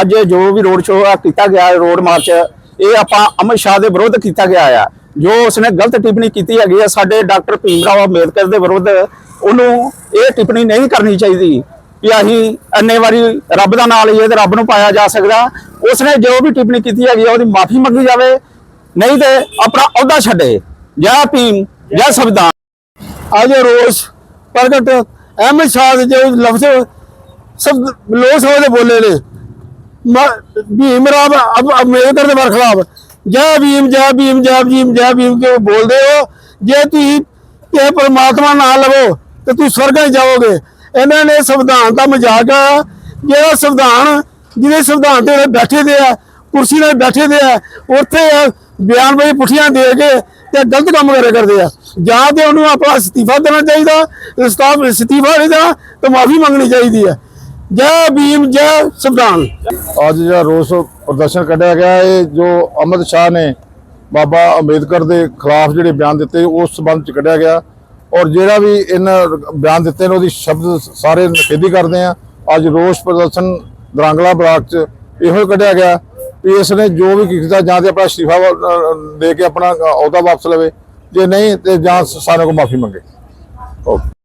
ਅੱਜ ਜੋ ਵੀ road show ਕੀਤਾ ਗਿਆ ਰੋਡ ਮਾਰਚ ਇਹ ਆਪਾਂ ਅਮਿਤ ਸ਼ਾਹ ਦੇ ਵਿਰੁੱਧ ਕੀਤਾ ਗਿਆ ਆ। ਜੋ ਉਸਨੇ ਗਲਤ ਟਿੱਪਣੀ ਕੀਤੀ ਹੈਗੀ ਆ, ਸਾਡੇ ਡਾਕਟਰ ਭੀਮ ਰਾਓ ਅੰਬੇਦਕਰ ਦੇ ਵਿਰੁੱਧ, ਉਹਨੂੰ ਇਹ ਟਿੱਪਣੀ ਨਹੀਂ ਕਰਨੀ ਚਾਹੀਦੀ ਕਿ ਅਸੀਂ ਅੰਨੇ ਵਾਰੀ ਰੱਬ ਦਾ ਨਾਲ ਲਈਏ ਇਹ ਤੇ ਰੱਬ ਨੂੰ ਪਾਇਆ ਜਾ ਸਕਦਾ। ਉਸਨੇ ਜੋ ਵੀ ਟਿੱਪਣੀ ਕੀਤੀ ਹੈਗੀ ਆ, ਉਹਦੀ ਮਾਫੀ ਮੰਗੀ ਜਾਵੇ, ਨਹੀਂ ਤੇ ਆਪਣਾ ਅਹੁਦਾ ਛੱਡੇ। ਜੈ ਭੀਮ, ਜੈ ਸੰਵਿਧਾਨ। ਅੱਜ ਰੋਜ਼ ਪ੍ਰਗਟ ਅਹਿਮਦ ਸ਼ਾਹ ਦੇ ਜੋ ਲਫ਼ਜ਼ ਸਭ ਲੋਕ ਸਭਾ ਦੇ ਬੋਲੇ ਨੇ। ਭੀਮ ਰਾਵ ਅੰਬੇਦਕਰ ਦੇ ਵਰਖਲਾਫ਼। ਜੈ ਭੀਮ ਜੈ ਭੀਮ ਜੈ ਭੀਮ ਜੈ ਭੀਮ ਕਿਉਂ ਬੋਲਦੇ ਹੋ? ਜੇ ਤੁਸੀਂ ਇਹ ਪਰਮਾਤਮਾ ਨਾ ਲਵੋ, ਤੇ ਤੁਸੀਂ ਸਵਰਗਾਂ 'ਚ ਜਾਓਗੇ ਇਹਨਾਂ ਨੇ ਸੰਵਿਧਾਨ ਦਾ ਮਜ਼ਾਕ ਆ। ਜਿਹੜਾ ਸੰਵਿਧਾਨ, ਜਿਹਦੇ ਸੰਵਿਧਾਨ ਤੇ ਬੈਠੇ ਦੇ ਆ, ਕੁਰਸੀ ਨਾਲ ਬੈਠੇ ਦੇ ਆ, ਉੱਥੇ ਬਿਆਨਬਾਜ਼ੀ ਪੁੱਠੀਆਂ ਦੇ ਕੇ ਤੇ ਗਲਤ ਕੰਮ ਕਰਿਆ ਕਰਦੇ ਆ। ਜਾਂ ਤੇ ਉਹਨੂੰ ਆਪਣਾ ਅਸਤੀਫਾ ਦੇਣਾ ਚਾਹੀਦਾ ਇਸਤਾਫ ਅਸਤੀਫਾ ਨਹੀਂ ਦੇਣਾ ਤੇ ਮਾਫੀ ਮੰਗਣੀ ਚਾਹੀਦੀ ਹੈ ਜੈ ਭੀਮ, ਜੈ ਸੰਵਿਧਾਨ। ਅੱਜ ਜਿਹੜਾ ਰੋਸ ਪ੍ਰਦਰਸ਼ਨ ਕੱਢਿਆ ਗਿਆ ਇਹ ਜੋ ਅਮਿਤ ਸ਼ਾਹ ਨੇ ਬਾਬਾ ਅੰਬੇਦਕਰ ਦੇ ਖਿਲਾਫ ਜਿਹੜੇ ਬਿਆਨ ਦਿੱਤੇ, ਉਸ ਸਬੰਧ ਚ ਕੱਢਿਆ ਗਿਆ। ਔਰ ਜਿਹੜਾ ਵੀ ਇਹਨਾਂ ਬਿਆਨ ਦਿੱਤੇ ਨੇ, ਉਹਦੀ ਸ਼ਬਦ ਸਾਰੇ ਨਿਖੇਧੀ ਕਰਦੇ ਆ। ਅੱਜ ਰੋਸ ਪ੍ਰਦਰਸ਼ਨ ਦਰਾਂਗਲਾ ਬਲਾਕ ਚ ਇਹੋ ਹੀ ਕੱਢਿਆ ਗਿਆ। ਵੀ ਇਸ ਨੇ ਜੋ ਵੀ ਕੀਤਾ, ਜਾਂ ਤੇ ਆਪਣਾ ਅਸਤੀਫਾ ਦੇ ਕੇ ਆਪਣਾ ਅਹੁਦਾ ਵਾਪਸ ਲਵੇ। ਜੇ ਨਹੀਂ, ਤੇ ਜਾਂ ਸਾਰਿਆਂ ਕੋਲ ਮਾਫੀ ਮੰਗੇ। ਓਕੇ।